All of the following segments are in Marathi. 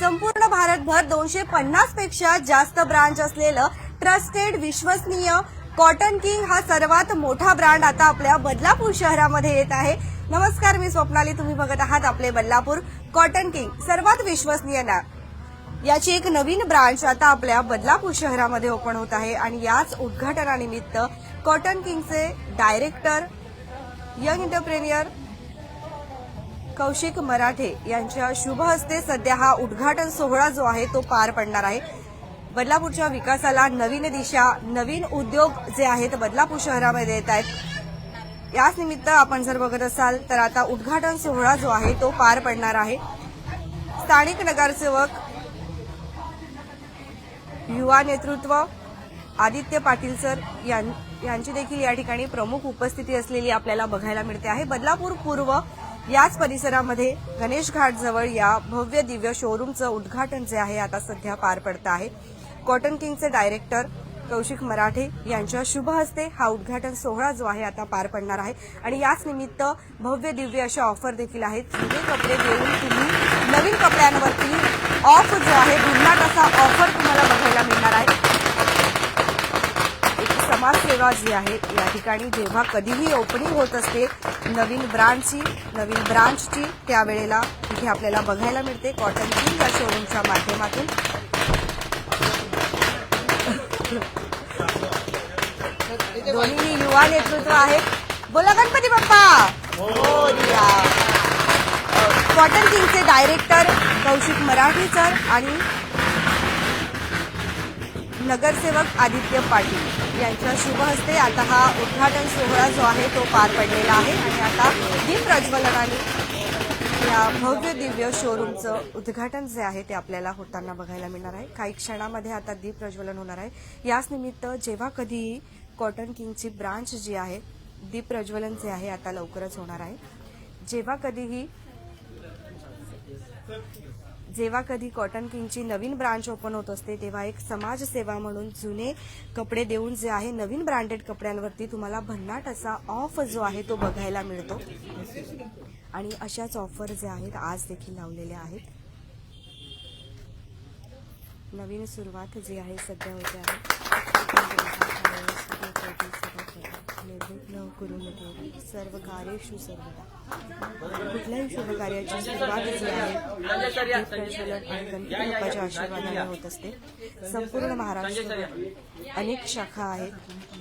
संपूर्ण भारतभर दोनशे पन्नासपेक्षा जास्त ब्रांच असलेलं ट्रस्टेड विश्वसनीय कॉटन किंग हा सर्वात मोठा ब्रँड आता आपल्या बदलापूर शहरामध्ये येत आहे. नमस्कार मी स्वप्नाली. तुम्ही बघत आहात आपले बदलापूर कॉटन किंग सर्वात विश्वसनीय नाव याची एक नवीन ब्रांच आता आपल्या बदलापूर शहरामध्ये ओपन होत आहे आणि याच उद्घाटनानिमित्त cotton किंगचे director young entrepreneur Kaushik Marathe यांच्या शुभ हस्ते सध्या हा उद्घाटन सोहळा जो आहे तो पार पडणार आहे. बदलापूरच्या विकासाला नवीन दिशा नवीन उद्योग जे आहेत बदलापूर शहरामध्ये येत आहेत. याच निमित्त आपण जर बघत असाल तर आता उद्घाटन सोहळा जो आहे तो पार पडणार आहे. स्थानिक नगरसेवक युवा नेतृत्व आदित्य पाटील सर यां- यांची देखील या ठिकाणी प्रमुख उपस्थिती असलेली आपल्याला बघायला मिळते आहे. बदलापूर पूर्व याच परिसरामध्ये गणेश घाट जवळ या भव्य दिव्य शोरूमचं उद्घाटन जे आहे आता सध्या पार पडतं आहे. कॉटन किंगचे डायरेक्टर कौशिक मराठे यांच्या शुभ हस्ते हा उद्घाटन सोहळा जो आहे आता पार पडणार आहे. आणि याच निमित्त भव्य दिव्य अशा ऑफर देखील आहेत. जुने कपडे देऊन तुम्ही नवीन कपड्यांवरती ऑफ जो आहे भन्नाट असा ऑफर तुम्हाला बघायला मिळणार आहे. समाजसेवा जी आहे या ठिकाणी जेव्हा कधीही ओपनिंग होत असते नवीन ब्रांचची नवीन ब्रांचची त्यावेळेला इथे आपल्याला बघायला मिळते. कॉटन किंग या शोरूमच्या माध्यमातून. दोन्ही युवा नेतृत्व आहेत. बोला गणपती बाप्पा! कॉटन किंगचे डायरेक्टर कौशिक मराठी सर आणि नगरसेवक आदित्य पाटील यांच्या शुभहस्ते आता हा उद्घाटन सोहळा जो आहे तो पार पडलेला आहे. आणि आता दीप प्रज्वलनाने या भव्य दिव्य शोरूमचं उद्घाटन जे आहे ते आपल्याला होताना बघायला मिळणार आहे. काही क्षणामध्ये आता दीप प्रज्वलन होणार आहे. याच निमित्त जेव्हा कधीही कॉटन किंगची ब्रांच जी आहे दीप प्रज्वलन जे आहे आता लवकरच होणार आहे. जेव्हा कधीही जेव्हा कधी कॉटन किंगची नवीन ब्रांच ओपन होत असते तेव्हा एक समाजसेवा म्हणून जुने कपडे देऊन जे आहे नवीन ब्रँडेड कपड्यांवरती तुम्हाला भन्नाट असा ऑफ जो आहे तो बघायला मिळतो. आणि अशाच ऑफर जे आहेत आज देखील लावलेल्या आहेत. नवीन सुरुवात जी आहे सध्या होते आहे. निर्विघ्न करू नको सर्व कार्येषु सर्वदा. कुठल्याही शुभ कार्याची सुरुवात जी आहे ती प्रज्वलन आणि गणपती बाप्पाच्या आशीर्वादाने होत असते. संपूर्ण महाराष्ट्र अनेक शाखा आहेत.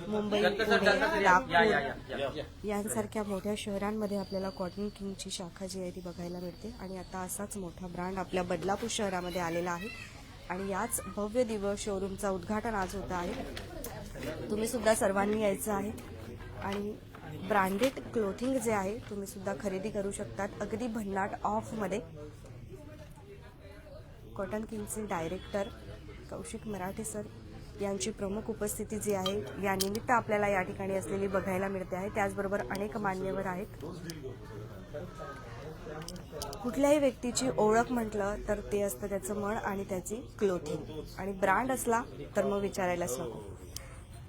मुंबई पुणे नागपूर यांसारख्या मोठ्या शहरांमध्ये आपल्याला कॉटन किंगची शाखा जी आहे ती बघायला मिळते. आणि आता असाच मोठा ब्रँड आपल्या बदलापूर शहरामध्ये आलेला आहे. आणि याच भव्य दिवस शोरूमचा उद्घाटन आज होत आहे. तुम्ही सुद्धा सर्वांनी यायचं आहे. आणि ब्रँडेड क्लोथिंग जे आहे तुम्ही सुद्धा खरेदी करू शकतात. अगदी भन्नाट ऑफमध्ये कॉटन किंगचे डायरेक्टर कौशिक मराठे सर यांची प्रमुख उपस्थिती जी आहे या निमित्त आपल्याला या ठिकाणी असलेली बघायला मिळते आहे. त्याचबरोबर अनेक मान्यवर आहेत. कुठल्याही व्यक्तीची ओळख म्हटलं तर ते असतं त्याचं मन आणि त्याची क्लोथिंग आणि ब्रँड असला तर मग विचारायलाच नको.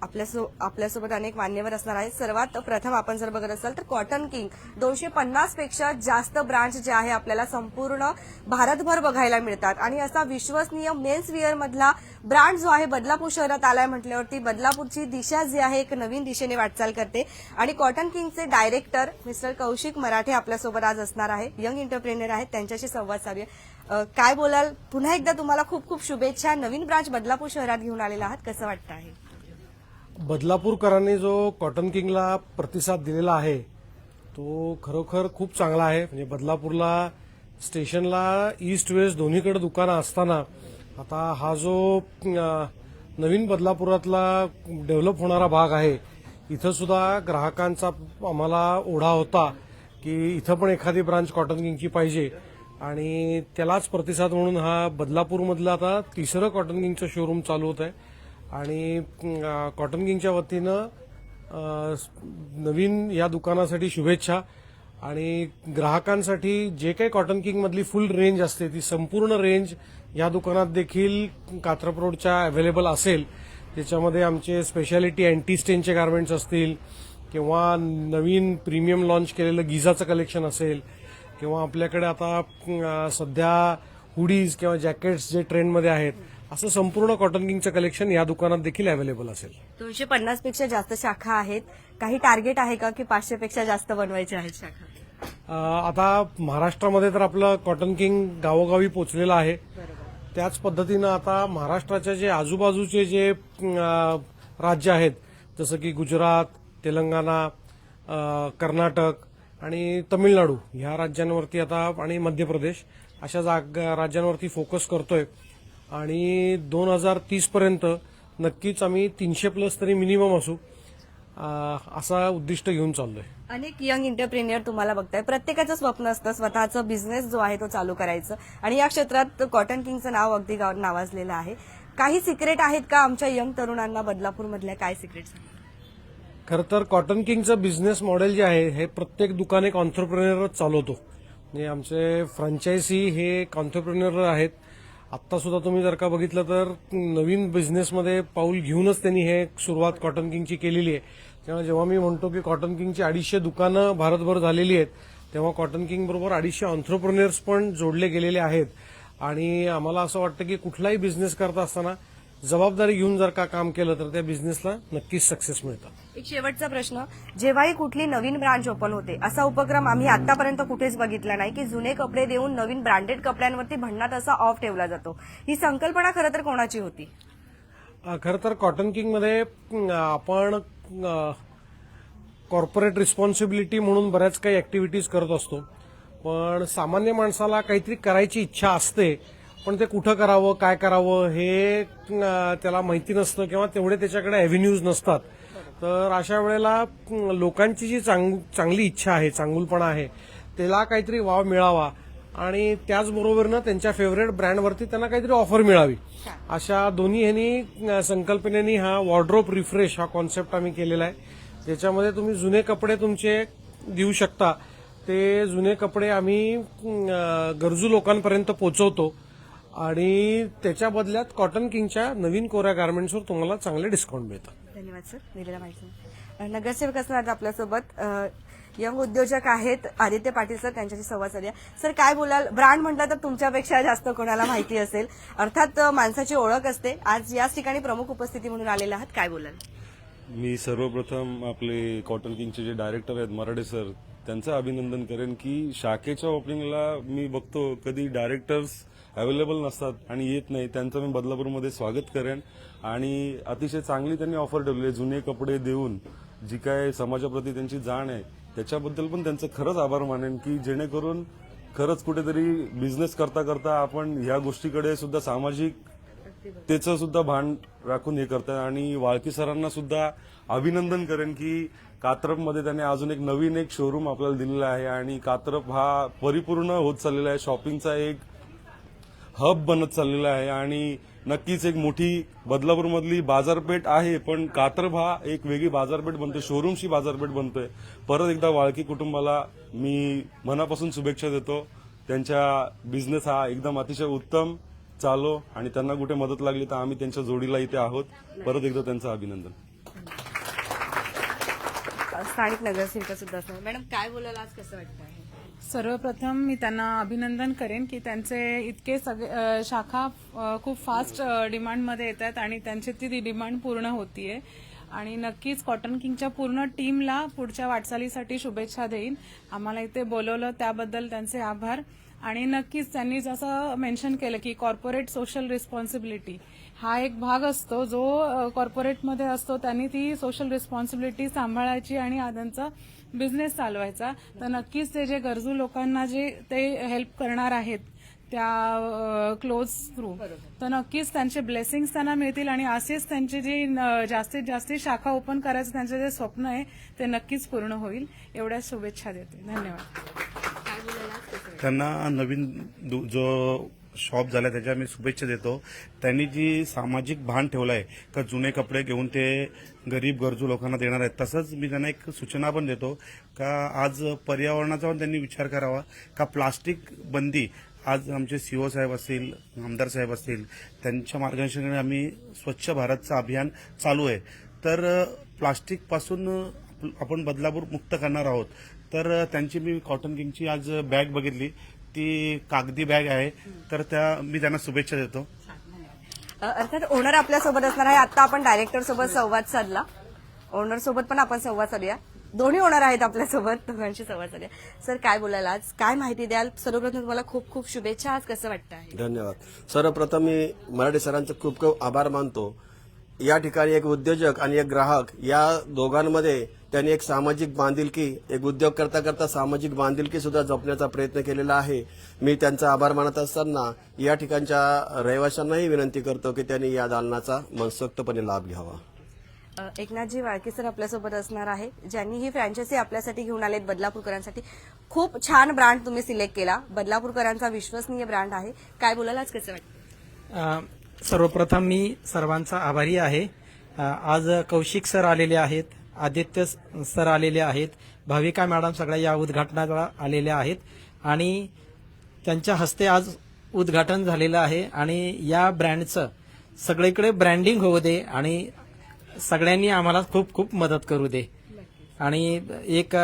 आपल्यासो आपल्यासोबत अनेक मान्यवर असणार आहेत. सर्वात प्रथम आपण जर बघत असाल तर कॉटन किंग दोनशे पन्नासपेक्षा जास्त ब्रांच जे आहे आपल्याला संपूर्ण भारतभर बघायला मिळतात. आणि असा विश्वसनीय मेन्स वेअर मधला ब्रँड जो आहे बदलापूर शहरात आलाय म्हटल्यावरती बदलापूरची दिशा जी आहे एक नवीन दिशेने वाटचाल करते. आणि कॉटन किंगचे डायरेक्टर मिस्टर कौशिक मराठे आपल्यासोबत आज असणार आहे यंग एंटरप्रेनर आहेत. त्यांच्याशी संवाद साधूया. काय बोलाल? पुन्हा एकदा तुम्हाला खूप खूप शुभेच्छा. नवीन ब्रांच बदलापूर शहरात घेऊन आलेला आहात. कसं वाटतं आहे? बदलापूरकरांनी जो कॉटन किंगला प्रतिसाद दिलेला आहे तो खरोखर खूप चांगला आहे. म्हणजे बदलापूरला स्टेशनला ईस्ट वेस्ट दोन्हीकडे दुकानं असताना आता हा जो नवीन बदलापुरातला डेव्हलप होणारा भाग आहे इथं सुद्धा ग्राहकांचा आम्हाला ओढा होता की इथं पण एखादी ब्रांच कॉटन किंगची पाहिजे. आणि त्यालाच प्रतिसाद म्हणून हा बदलापूरमधलं आता तिसरं कॉटन किंगचं शोरूम चालू होत आहे आणि कॉटन किंगच्या वतीनं नवीन या दुकानासाठी शुभेच्छा. आणि ग्राहकांसाठी जे काही कॉटन किंग मधली फुल रेंज असते ती संपूर्ण रेंज या दुकानात देखील कात्रप रोडच्या अवेलेबल असेल. त्याच्यामध्ये आमचे स्पेशालिटी अँटी स्टेनचे गार्मेंट्स असतील किंवा नवीन प्रीमियम लॉन्च केलेलं गिझाचं कलेक्शन असेल किंवा आपल्याकडे आता सध्या हुडीज किंवा जॅकेट्स जे ट्रेंडमध्ये आहेत असं संपूर्ण कॉटन किंगचं कलेक्शन या दुकानात देखील अवेलेबल असेल. दोनशे पन्नासपेक्षा जास्त शाखा आहेत. काही टार्गेट आहे का की पाचशे पेक्षा जास्त बनवायचे आहेत शाखा? आता महाराष्ट्रामध्ये तर आपलं कॉटन किंग गावोगावी पोचलेलं आहे. त्याच पद्धतीनं आता महाराष्ट्राच्या जे आजूबाजूचे जे राज्य आहेत जसं की गुजरात तेलंगणा कर्नाटक आणि तमिळनाडू ह्या राज्यांवरती आता आणि मध्य प्रदेश अशा जाग राज्यांवरती फोकस करतोय. आणि दोन हजार तीस पर्यंत नक्कीच आम्ही तीनशे प्लस तरी मिनिमम असू असा उद्दिष्ट घेऊन चाललोय. अनेक यंग इंटरप्रिनियर तुम्हाला बघताय. प्रत्येकाचं स्वप्न असतं स्वतःचं बिझनेस जो आहे तो चालू करायचं. आणि या क्षेत्रात कॉटन किंगचं नाव अगदी नावाजलेलं आहे. काही सिक्रेट आहेत का आमच्या यंग तरुणांना बदलापूरमधल्या काय सिक्रेट खरं तर कॉटन किंगचं बिझनेस मॉडेल जे आहे हे प्रत्येक दुकान एक ऑन्टरप्रिनरच चालवतो. म्हणजे आमचे फ्रँचायझी हे एक ऑन्टरप्रिनर आहेत. आत्ता सुद्धा तुम्ही जर का बघितलं तर नवीन बिझनेसमध्ये पाऊल घेऊनच त्यांनी हे सुरुवात कॉटन किंगची केलेली आहे. तेव्हा जेव्हा मी म्हणतो की कॉटन किंगची अडीचशे दुकानं भारतभर झालेली आहेत तेव्हा कॉटन किंग बरोबर अडीचशे ऑन्टरप्रिनर्स पण जोडले गेलेले आहेत. आणि आम्हाला असं वाटतं की कुठलाही बिझनेस करत असताना जबाबदारी घेऊन जर का काम केलं तर त्या बिझनेसला नक्कीच सक्सेस मिळतं. एक शेवटचा प्रश्न. जेव्हाही कुठली नवीन ब्रांच ओपन होते असा उपक्रम आम्ही आतापर्यंत कुठेच बघितला नाही की जुने कपडे देऊन नवीन ब्रँडेड कपड्यांवरती भन्नाट असा ऑफ ठेवला जातो. ही संकल्पना खरं तर कोणाची होती? खरं तर कॉटन किंगमध्ये आपण कॉर्पोरेट रिस्पॉन्सिबिलिटी म्हणून बऱ्याच काही ऍक्टिव्हिटीज करत असतो. पण सामान्य माणसाला काहीतरी करायची इच्छा असते पण ते कुठं करावं काय करावं हे त्याला माहिती नसतं किंवा तेवढे त्याच्याकडे ॲव्हेन्यूज नसतात. तर अशा वेळेला लोकांची जी चांग चांगली इच्छा आहे चांगुलपणा आहे त्याला काहीतरी वाव मिळावा. आणि त्याचबरोबरनं त्यांच्या फेवरेट ब्रँडवरती त्यांना काहीतरी ऑफर मिळावी. अशा दोन्ही ह्यांनी संकल्पनेनी हा वॉर्ड्रोप रिफ्रेश हा कॉन्सेप्ट आम्ही केलेला आहे. ज्याच्यामध्ये तुम्ही जुने कपडे तुमचे देऊ शकता. ते जुने कपडे आम्ही गरजू लोकांपर्यंत पोहोचवतो. आणि त्याच्या बदल्यात कॉटन किंगच्या नवीन कोऱ्या गार्मेंट्सवर तुम्हाला चांगले डिस्काउंट मिळतात. धन्यवाद सर दिलेल्या माहिती. नगरसेवक असणार आपल्यासोबत. यंग उद्योजक आहेत आदित्य पाटील सर त्यांच्याशी संवाद साधूया. सर काय बोलाल? ब्रँड म्हटलं तर तुमच्यापेक्षा जास्त कोणाला माहिती असेल. अर्थात माणसाची ओळख असते. आज याच ठिकाणी प्रमुख उपस्थिती म्हणून आलेला आहात. काय बोलाल? मी सर्वप्रथम आपले कॉटन किंगचे जे डायरेक्टर आहेत मराठे सर त्यांचं अभिनंदन करेन की शाखेच्या ओपनिंगला मी बघतो कधी डायरेक्टर्स अवेलेबल नसतात आणि येत नाही. त्यांचं मी बदलापूरमध्ये स्वागत करेन. आणि अतिशय चांगली त्यांनी ऑफर ठेवली आहे. जुने कपडे देऊन जी काय समाजाप्रती त्यांची जाण आहे त्याच्याबद्दल पण त्यांचं खरंच आभार मानेन की जेणेकरून खरंच कुठेतरी बिझनेस करता करता आपण ह्या गोष्टीकडे सुद्धा सामाजिक त्याचं सुद्धा भान राखून हे करतात आणि वाळकी सरांना सुद्धा अभिनंदन करेन की कात्रपमध्ये त्याने अजून एक नवीन एक शोरूम आपल्याला दिलेला आहे. आणि कात्रप हा परिपूर्ण होत चाललेला आहे. शॉपिंगचा एक हब बनत चाललेला आहे आणि नक्कीच एक मोठी बदलापूरमधली बाजारपेठ आहे पण कात्रप हा एक वेगळी बाजारपेठ बनते शोरूमशी बाजारपेठ बनतोय. परत एकदा वाळकी कुटुंबाला मी मनापासून शुभेच्छा देतो. त्यांच्या बिझनेस हा एकदम अतिशय उत्तम चालो आणि त्यांना कुठे मदत लागली तर आम्ही त्यांच्या जोडीला इथे आहोत. परत एकदा त्यांचं अभिनंदन. स्थानिक नगरसेविका सुद्धा मॅडम काय बोलायला आज कसं वाटतं सर्वप्रथम मी त्यांना अभिनंदन करेन की त्यांचे इतके सगळे शाखा खूप फास्ट डिमांडमध्ये येत आहेत आणि त्यांची ती डिमांड पूर्ण होतीये. आणि नक्कीच कॉटन किंगच्या पूर्ण टीमला पुढच्या वाटचालीसाठी शुभेच्छा देईन. आम्हाला इथे बोलवलं त्याबद्दल त्यांचे आभार. आणि नक्कीच त्यांनी जसं मेन्शन केलं की कॉर्पोरेट सोशल रिस्पॉन्सिबिलिटी हा एक भाग असतो. जो कॉर्पोरेटमध्ये असतो त्यांनी ती सोशल रिस्पॉन्सिबिलिटी सांभाळायची आणि त्यांचं बिझनेस चालवायचा तर नक्कीच ते जे गरजू लोकांना जे ते हेल्प करणार आहेत त्या क्लोज थ्रू तर नक्कीच त्यांचे ब्लेसिंग्स त्यांना मिळतील आणि असेच त्यांचे जे न- जास्तीत जास्त शाखा ओपन करायचं त्यांचं जे स्वप्न आहे ते नक्कीच पूर्ण होईल. एवढ्या शुभेच्छा देते. धन्यवाद. त्यांना नवीन जो शॉप झाला त्याच्या मी शुभेच्छा देतो. त्यांनी जी सामाजिक भान ठेवलं आहे का जुने कपडे घेऊन ते गरीब गरजू लोकांना देणार आहेत तसंच मी त्यांना एक सूचना पण देतो का आज पर्यावरणाचा पण त्यांनी विचार करावा का प्लास्टिक बंदी आज आमचे सीओ साहेब असतील आमदार साहेब असतील त्यांच्या मार्गदर्शनाने आम्ही स्वच्छ भारतचं अभियान चालू आहे. तर प्लास्टिकपासून आपण बदलापूर मुक्त करणार आहोत. तर त्यांची मी कॉटन किंगची आज बॅग बघितली. ती कागदी बॅग आहे तर त्या मी त्यांना शुभेच्छा देतो. अर्थात ओनर आपल्यासोबत असणार आहे. आता आपण डायरेक्टर सोबत संवाद साधला. ओनर सोबत पण आपण संवाद साधूया. दोन्ही ओनर आहेत आपल्यासोबत. दोघांशी संवाद साधूया. सर काय बोलायला आज? काय माहिती द्याल? सर्वप्रथम तुम्हाला खूप खूप शुभेच्छा. आज कसं वाटतं आहे धन्यवाद. सर्वप्रथम मी मराठी सरांचे खूप खूप आभार मानतो. या ठिकाणी एक उद्योजक आणि एक ग्राहक या दोघांमध्ये त्यांनी एक सामाजिक बांधिलकी एक उद्योग करता करता सामाजिक बांधिलकी सुद्धा जपण्याचा प्रयत्न केलेला आहे. मी त्यांचा आभार मानत असताना या ठिकाणच्या रहिवाशांनाही विनंती करतो की त्यांनी या दालनाचा मनसोक्तपणे लाभ घ्यावा. एकनाथजी वाळके सर आपल्यासोबत असणार आहे ज्यांनी ही फ्रँचायझी आपल्यासाठी घेऊन आलेत बदलापूरकरांसाठी. खूप छान ब्रँड तुम्ही सिलेक्ट केला. बदलापूरकरांचा विश्वसनीय ब्रँड आहे. काय बोलायला आज कसं वाटतं? अ, सर्वप्रथम मी सर्वांचा आभारी आहे. आज कौशिक सर आलेले आहेत आदित्य सर आलेले आहेत भाविका मॅडम सगळ्या या उद्घाटनाला आलेल्या आहेत आणि त्यांच्या हस्ते आज उद्घाटन झालेलं आहे आणि या ब्रँडचं सगळीकडे ब्रँडिंग होऊ दे आणि सगळ्यांनी आम्हाला खूप खूप मदत करू दे. आणि एक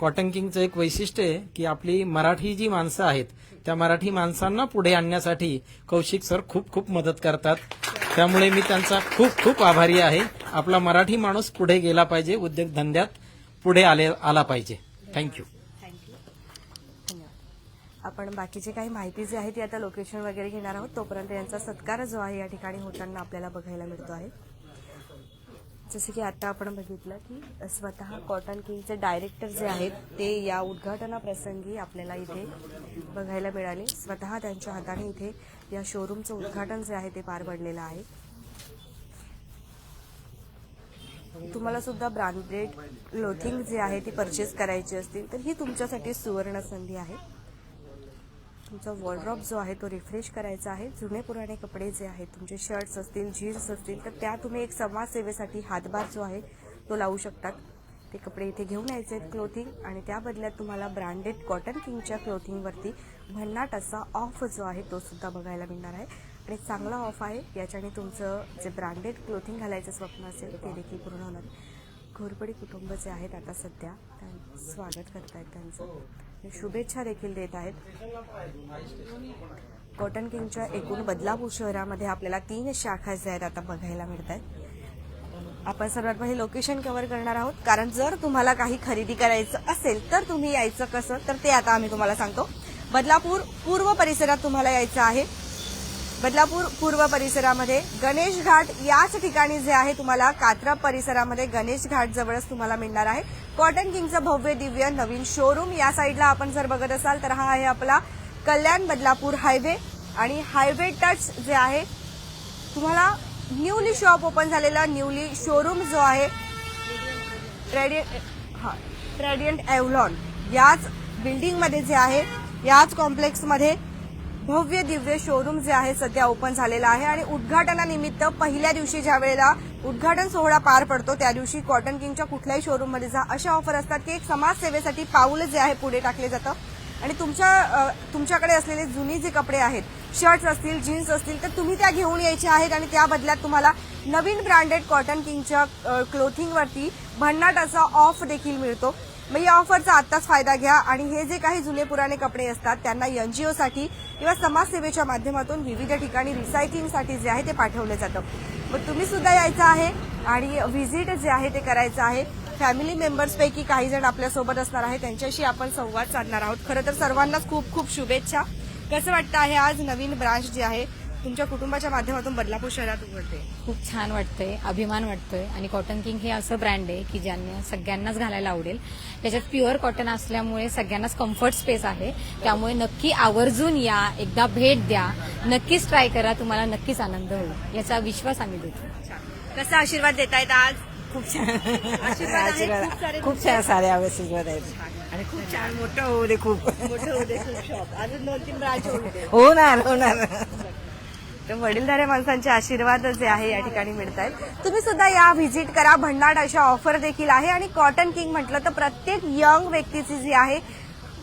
कॉटन किंगचं एक वैशिष्ट्य आहे की आपली मराठी जी माणसं आहेत त्या मराठी माणसांना पुढे आणण्यासाठी कौशिक सर खूप खूप मदत करतात. त्यामुळे मी त्यांचा खूप खूप आभारी आहे. आपला मराठी माणूस पुढे गेला पाहिजे उद्योगधंद्यात पुढे आले आला पाहिजे. थँक्यू आपण बाकीचे काही माहिती जी आहे ती आता लोकेशन वगैरे घेणार आहोत. तोपर्यंत यांचा सत्कार जो आहे या ठिकाणी होताना आपल्याला बघायला मिळतो आहे. जसं की आता आपण बघितलं की स्वतः कॉटन किंगचे डायरेक्टर जे आहेत ते या उद्घाटनाप्रसंगी आपल्याला इथे बघायला मिळाले. स्वतः त्यांच्या हाताने इथे या शोरूमचं उद्घाटन जे आहे ते पार पडलेलं आहे. तुम्हाला सुद्धा ब्रँडेड क्लोथिंग जे आहे ती परचेस करायची असतील तर ही तुमच्यासाठी सुवर्ण संधी आहे. तुमचा वॉर्ड्रॉप जो आहे तो रिफ्रेश करायचा आहे. जुने पुराणे कपडे जे आहेत तुमचे शर्ट्स असतील जीन्स असतील तर त्या तुम्ही एक समाजसेवेसाठी हातभार जो आहे तो लावू शकतात. ते कपडे इथे घेऊन यायचे आहेत क्लोथिंग आणि त्या बदल्यात तुम्हाला ब्रँडेड कॉटन किंगच्या क्लोथिंगवरती भन्नाट असा ऑफ जो आहे तो सुद्धा बघायला मिळणार आहे. आणि चांगला ऑफ आहे. याच्याने तुमचं जे ब्रँडेड क्लोथिंग घालायचं स्वप्न असेल ते देखील पूर्ण होणार. घोरपडी कुटुंब जे आहेत आता सध्या त्यां- स्वागत करतायत त्यांचं. शुभेच्छा देखील देत आहेत. कॉटन किंगच्या एकूण बदलापूर शहरामध्ये आपल्याला तीन शाखा ज्या आहेत आता बघायला मिळत आहेत. आपण सर्वात पहिले लोकेशन कव्हर करणार आहोत. कारण जर तुम्हाला काही खरेदी करायचं असेल तर तुम्ही यायचं कसं? तर ते आता आम्ही तुम्हाला सांगतो. बदलापूर पूर्व परिसरात तुम्हाला यायचं आहे. बदलापूर पूर्व परिसरामध्ये गणेश घाट याच ठिकाणी जे आहे तुम्हाला कात्रा परिसरामध्ये गणेश घाट जवळच तुम्हाला मिळणार आहे. कॉटन किंगचं भव्य दिव्य नवीन शोरूम या साईडला आपण जर बघत असाल तर हा आहे आपला कल्याण बदलापूर हायवे आणि हायवे टच जे आहे तुम्हाला न्यूली शॉप ओपन झालेला न्यूली शोरूम जो आहे ट्रेडियंट हा ट्रेडियंट एव्हलॉन याच बिल्डिंगमध्ये जे आहे याच कॉम्प्लेक्समध्ये भव्य दिव्य शोरूम जे आहे सध्या ओपन झालेलं आहे. आणि उद्घाटनानिमित्त पहिल्या दिवशी ज्या वेळेला उद्घाटन सोहळा पार पडतो. त्या दिवशी कॉटन किंगच्या कुठल्याही शोरूममध्ये जा. अशा ऑफर असतात की एक समाजसेवेसाठी पाऊल जे आहे पुढे टाकले जातं. आणि तुमच्या तुमच्याकडे असलेले जुनी जे कपडे आहेत शर्ट्स असतील जीन्स असतील तर तुम्ही त्या घेऊन यायच्या आहेत आणि त्या बदल्यात तुम्हाला नवीन ब्रँडेड कॉटन किंगच्या क्लोथिंगवरती भन्नाट असा ऑफ देखील मिळतो. मग या ऑफरचा आत्ताच फायदा घ्या आणि हे जे काही जुने पुराणे कपडे असतात त्यांना एनजीओसाठी किंवा समाजसेवेच्या माध्यमातून विविध ठिकाणी रिसायकलिंगसाठी जे आहे ते पाठवलं जातं. मग तुम्ही सुद्धा यायचं आहे आणि व्हिजिट जे आहे ते करायचं आहे. फॅमिली मेंबर्सपैकी काही जण आपल्यासोबत असणार आहे. त्यांच्याशी आपण संवाद साधणार आहोत. खरं तर सर्वांनाच खूप खूप शुभेच्छा. कसं वाटतं आहे आज नवीन ब्रांच जी आहे? तुमच्या कुटुंबाच्या माध्यमातून बदलापूर शहरात उघडते. खूप छान वाटतंय अभिमान वाटतोय. आणि कॉटन किंग हे असं ब्रँड आहे की ज्यांना सगळ्यांनाच घालायला आवडेल. त्याच्यात प्युअर कॉटन असल्यामुळे सगळ्यांनाच कम्फर्ट स्पेस आहे. त्यामुळे नक्की आवर्जून या एकदा भेट द्या. नक्कीच ट्राय करा तुम्हाला नक्कीच आनंद होईल. याचा विश्वास आम्ही देतो. कसा आशीर्वाद देतायत आज? खूप छान. आशीर्वाद खूप छान सारे आशीर्वाद आहेत. आणि खूप छान मोठं होऊ दे खूप. मोठे होते खूप शॉप अजून दोन तीन ब्रांच होते होणार होणार. तर वडीलधाऱ्या माणसांचे आशीर्वादच जे आहे या ठिकाणी मिळत आहेत तुम्ही सुद्धा या व्हिजिट करा. भन्नाट अशा ऑफर देखील आहे. आणि कॉटन किंग म्हटलं तर प्रत्येक यंग व्यक्तीची जी आहे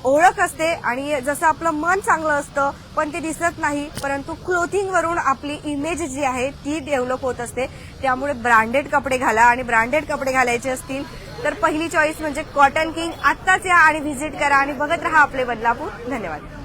ओळख असते. आणि जसं आपलं मन चांगलं असतं पण ते दिसत नाही. परंतु क्लोथिंगवरून आपली इमेज जी आहे ती डेव्हलप होत असते. त्यामुळे ब्रँडेड कपडे घाला. आणि ब्रँडेड कपडे घालायचे असतील तर पहिली चॉईस म्हणजे कॉटन किंग आत्ताच या आणि व्हिजिट करा. आणि बघत राहा आपले बदलापूर. धन्यवाद.